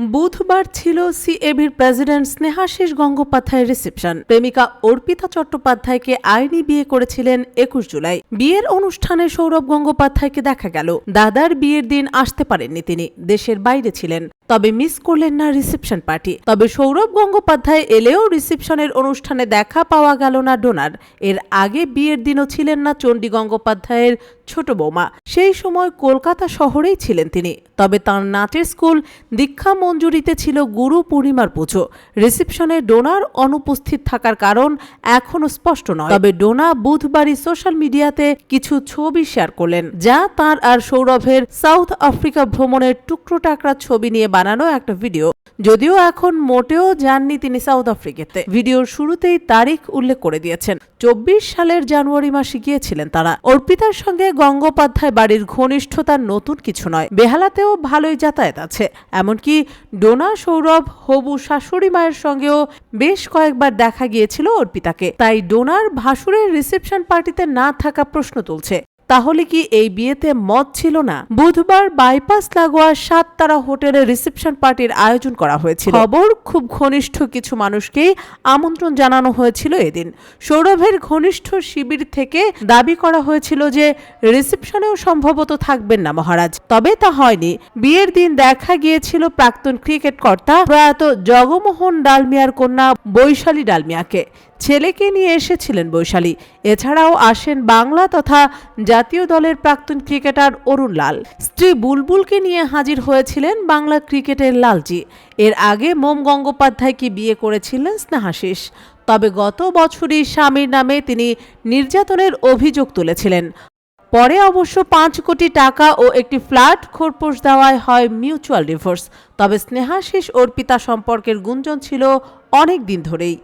বুধবার ছিল সিএবির প্রেসিডেন্ট স্নেহাশিস গঙ্গোপাধ্যায়ের রিসেপশন। প্রেমিকা অর্পিতা চট্টোপাধ্যায়কে আইনি বিয়ে করেছিলেন একুশ জুলাই। বিয়ের অনুষ্ঠানে সৌরভ গঙ্গোপাধ্যায়কে দেখা গেল। দাদার বিয়ের দিন আসতে পারেননি তিনি। দেশের বাইরে ছিলেন। তবে মিস করলেন না রিসেপশন পার্টি। তবে সৌরভ গঙ্গোপাধ্যায় এলেও রিসেপশনের অনুষ্ঠানে দেখা পাওয়া গেল না ডোনার। এর আগে বিয়ের দিনও ছিলেন না চণ্ডী গঙ্গোপাধ্যায়ের ছোট বৌমা। সেই সময় কলকাতা শহরেই ছিলেন তিনি। তবে তার নাচের স্কুল দীক্ষা মঞ্জুরিতে ছিল গুরু পূর্ণিমার পুজো। রিসেপশনে ডোনার অনুপস্থিত থাকার কারণ এখনও স্পষ্ট নয়। তবে ডোনা বুধবারই সোশ্যাল মিডিয়াতে কিছু ছবি শেয়ার করলেন, যা তার আর সৌরভের সাউথ আফ্রিকা ভ্রমণের টুকরো টাকরা ছবি নিয়ে বানানো একটা ভিডিও যদিও এখন মোটেও যাননি তিনি সাউথ আফ্রিকাতে ভিডিওর শুরুতেই তারিখ উল্লেখ করে দিয়েছেন। চব্বিশ সালের জানুয়ারি মাসে গিয়েছিলেন তারা। অর্পিতার সঙ্গে গঙ্গোপাধ্যায় বাড়ির ঘনিষ্ঠতা নতুন কিছু নয়। বেহালাতেও ভালোই যাতায়াত আছে। এমনকি ডোনা সৌরভ, হবু শাশুড়ি মায়ের সঙ্গেও বেশ কয়েকবার দেখা গিয়েছিল অর্পিতাকে। তাই ডোনার ভাসুরের রিসেপশন পার্টিতে না থাকা প্রশ্ন তুলছে। তাহলে কি এই বিয়েতে মত ছিল না? বুধবার বাইপাস লাগোয়া সাততারা হোটেলে রিসেপশন পার্টির আয়োজন করা হয়েছিল। খবর, খুব ঘনিষ্ঠ কিছু মানুষকে আমন্ত্রণ জানানো হয়েছিল এদিন। সৌরভের ঘনিষ্ঠ শিবির থেকে দাবি করা হয়েছিল যে রিসেপশনেও সম্ভবত থাকবেন না মহারাজ। তবে তা হয়নি। বিয়ের দিন দেখা গিয়েছিল প্রাক্তন ক্রিকেট কর্তা প্রয়াত জগমোহন ডালমিয়ার কন্যা বৈশালী ডালমিয়াকে। ছেলেকে নিয়ে এসেছিলেন বৈশালী। এছাড়াও আসেন বাংলা তথা জাতীয় দলের প্রাক্তন ক্রিকেটার অরুণ লাল। স্ত্রী বুলবুলকে নিয়ে হাজির হয়েছিলেন বাংলা ক্রিকেটের লালজি। এর আগে মোম গঙ্গোপাধ্যায়কে বিয়ে করেছিলেন স্নেহাশিস। তবে গত বছরই স্বামীর নামে তিনি নির্যাতনের অভিযোগ তুলেছিলেন। পরে অবশ্য পাঁচ কোটি টাকা ও একটি ফ্ল্যাট খোরপোশ দেওয়ায় হয় মিউচুয়াল ডিভোর্স। তবে স্নেহাশিস অর্পিতা সম্পর্কের গুঞ্জন ছিল অনেক দিন ধরেই।